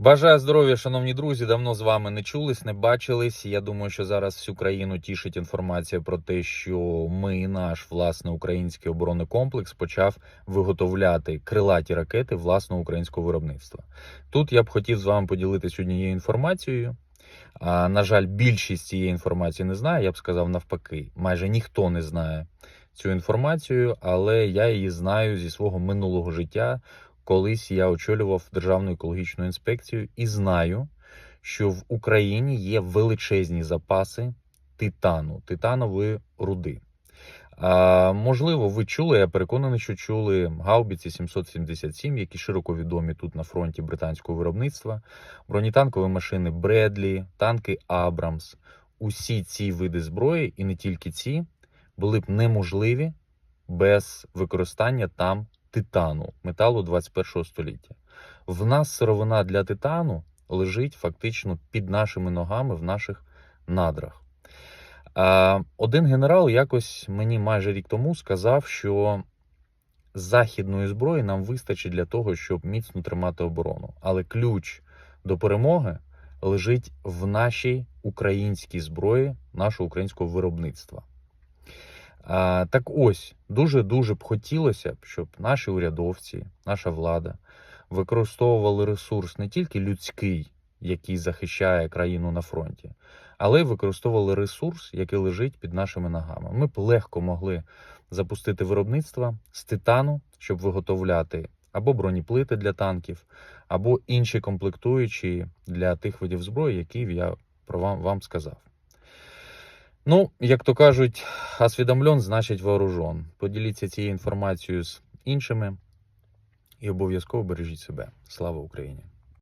Бажаю здоров'я, шановні друзі. Давно з вами не чулись, не бачились. Я думаю, що зараз всю країну тішить інформація про те, що ми, наш власний український оборонний комплекс, почав виготовляти крилаті ракети власного українського виробництва. Тут я б хотів з вами поділитися однією інформацією. А, на жаль, більшість цієї інформації не знає. Я б сказав навпаки, майже ніхто не знає цю інформацію, але я її знаю зі свого минулого життя. Колись я очолював Державну екологічну інспекцію і знаю, що в Україні є величезні запаси титану, титанової руди. А, можливо, ви чули, я переконаний, що чули гаубіці 777, які широко відомі тут на фронті британського виробництва, бронетанкові машини Бредлі, танки Абрамс. Усі ці види зброї, і не тільки ці, були б неможливі без використання там титану, металу 21 століття. В нас сировина для титану лежить фактично під нашими ногами в наших надрах. Один генерал якось мені майже рік тому сказав, що західної зброї нам вистачить для того, щоб міцно тримати оборону. Але ключ до перемоги лежить в нашій українській зброї, нашого українського виробництва. Так ось, дуже-дуже б хотілося б, щоб наші урядовці, наша влада використовували ресурс не тільки людський, який захищає країну на фронті, але й використовували ресурс, який лежить під нашими ногами. Ми б легко могли запустити виробництво з титану, щоб виготовляти або бронеплити для танків, або інші комплектуючі для тих видів зброї, які я про вам, вам сказав. Ну, як то кажуть, освідомлен, значить вооружен. Поділіться цією інформацією з іншими і обов'язково бережіть себе. Слава Україні!